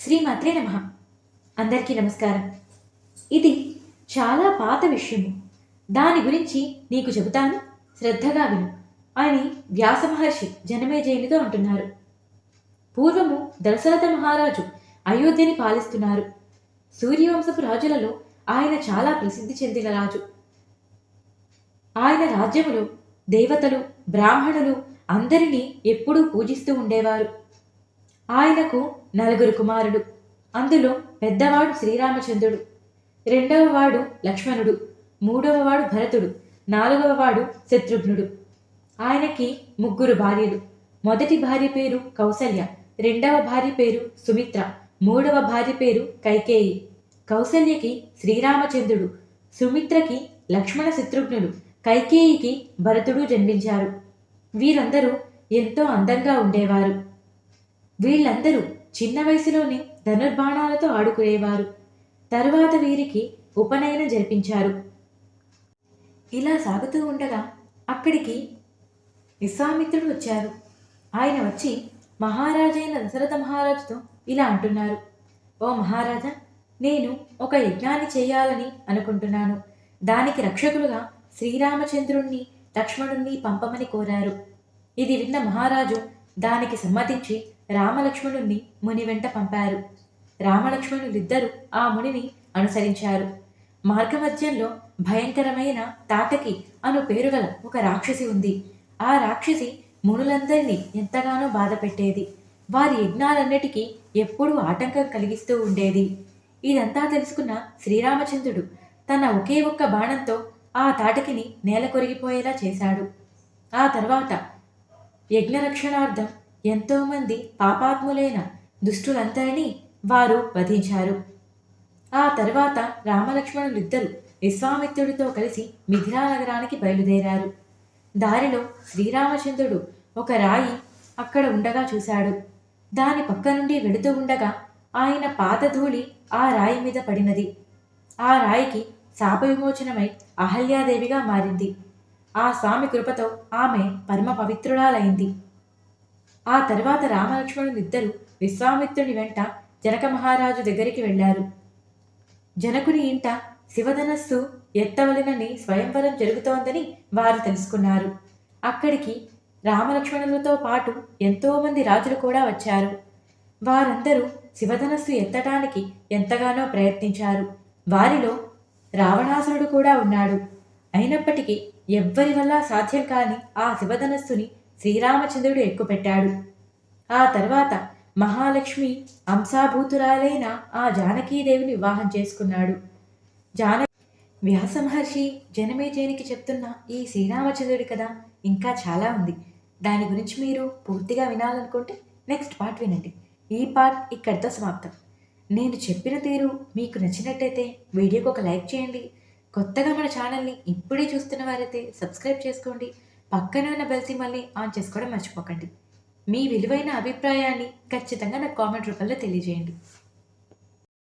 శ్రీమాత్రే నమ. అందరికీ నమస్కారం. ఇది చాలా పాత విషయము. దాని గురించి నీకు చెబుతాను. శ్రద్ధగా విను. అని వ్యాస మహర్షి జనమేజయునితో అంటున్నారు. పూర్వము దశరథ మహారాజు అయోధ్యని పాలిస్తున్నారు. సూర్యవంశపు రాజులలో ఆయన చాలా ప్రసిద్ధి చెందిన రాజు. ఆయన రాజ్యములో దేవతలు బ్రాహ్మణులు అందరినీ ఎప్పుడూ పూజిస్తూ ఉండేవారు. ఆయనకు నలుగురు కుమారుడు అందులో పెద్దవాడు శ్రీరామచంద్రుడు రెండవ వాడు లక్ష్మణుడు మూడవ వాడు భరతుడు నాలుగవ వాడు శత్రుఘ్నుడు. ఆయనకి ముగ్గురు భార్యలు. మొదటి భార్య పేరు కౌసల్య రెండవ భార్య పేరు సుమిత్ర మూడవ భార్య పేరు కైకేయి. కౌసల్యకి శ్రీరామచంద్రుడు సుమిత్రకి లక్ష్మణ శత్రుఘ్నుడు కైకేయికి భరతుడు జన్మించారు. వీరందరూ ఎంతో అందంగా ఉండేవారు. వీళ్ళందరూ చిన్న వయసులోనే ధనుర్బాణాలతో ఆడుకునేవారు. తరువాత వీరికి ఉపనయనం జరిపించారు. ఇలా సాగుతూ ఉండగా అక్కడికి విశ్వామిత్రుడు వచ్చారు. ఆయన వచ్చి మహారాజైన దశరథ మహారాజుతో ఇలా అంటున్నారు. ఓ మహారాజా నేను ఒక యజ్ఞాన్ని చేయాలని అనుకుంటున్నాను. దానికి రక్షకులుగా శ్రీరామచంద్రుణ్ణి లక్ష్మణుణ్ణి పంపమని కోరారు. ఇది విన్న మహారాజు దానికి సమ్మతించి రామలక్ష్మణుణ్ణి ముని వెంట పంపారు. రామలక్ష్మణులిద్దరూ ఆ మునిని అనుసరించారు. మార్గమధ్యంలో భయంకరమైన తాటకి అను పేరుగల ఒక రాక్షసి ఉంది. ఆ రాక్షసి మునులందరినీ ఎంతగానో బాధ పెట్టేది వారి యజ్ఞాలన్నిటికీ ఎప్పుడూ ఆటంకం కలిగిస్తూ ఉండేది. ఇదంతా తెలుసుకున్న శ్రీరామచంద్రుడు తన ఒకే ఒక్క బాణంతో ఆ తాటకిని నేల కొరిగిపోయేలా చేశాడు. ఆ తర్వాత యజ్ఞరక్షణార్థం ఎంతోమంది పాపాత్ములైన దుష్టులందరినీ వారు వధించారు. ఆ తర్వాత రామలక్ష్మణులిద్దరూ విశ్వామిత్రుడితో కలిసి మిథిలా నగరానికి బయలుదేరారు. దారిలో శ్రీరామచంద్రుడు ఒక రాయి అక్కడ ఉండగా చూశాడు. దాని పక్క నుండి వెడుతూ ఉండగా ఆయన పాతధూళి ఆ రాయి మీద పడినది. ఆ రాయికి శాప విమోచనమై అహల్యాదేవిగా మారింది. ఆ స్వామి కృపతో ఆమె పరమ పవిత్రురాలైంది. ఆ తర్వాత రామలక్ష్మణులిద్దరూ విశ్వామిత్రుని వెంట జనక మహారాజు దగ్గరికి వెళ్ళారు. జనకుని ఇంట శివధనస్సు ఎత్తవలనని స్వయంవరం జరుగుతోందని వారు తెలుసుకున్నారు. అక్కడికి రామలక్ష్మణులతో పాటు ఎంతోమంది రాజులు కూడా వచ్చారు. వారందరూ శివధనస్సు ఎత్తటానికి ఎంతగానో ప్రయత్నించారు. వారిలో రావణాసురుడు కూడా ఉన్నాడు. అయినప్పటికీ ఎవ్వరి వల్ల సాధ్యం కాని ఆ శివధనస్సుని శ్రీరామచంద్రుడు ఎక్కుపెట్టాడు ఆ తర్వాత మహాలక్ష్మి అంశాభూతురాలైన ఆ జానకీదేవిని వివాహం చేసుకున్నాడు. జాన వ్యాస మహర్షి జనమేజయునికి చెప్తున్న ఈ శ్రీరామచంద్రుడి కథ ఇంకా చాలా ఉంది. దాని గురించి మీరు పూర్తిగా వినాలనుకుంటే నెక్స్ట్ పార్ట్ వినండి. ఈ పార్ట్ ఇక్కడితో సమాప్తం. నేను చెప్పిన తీరు మీకు నచ్చినట్టయితే వీడియోకి ఒక లైక్ చేయండి. కొత్తగా మన ఛానల్ని ఇప్పుడే చూస్తున్న వారైతే సబ్స్క్రైబ్ చేసుకోండి. పక్కనే ఉన్న బెల్ మళ్ళీ ఆన్ చేసుకోవడం మర్చిపోకండి. మీ విలువైన అభిప్రాయాన్ని ఖచ్చితంగా నాకు కామెంట్ రూపంలో తెలియజేయండి.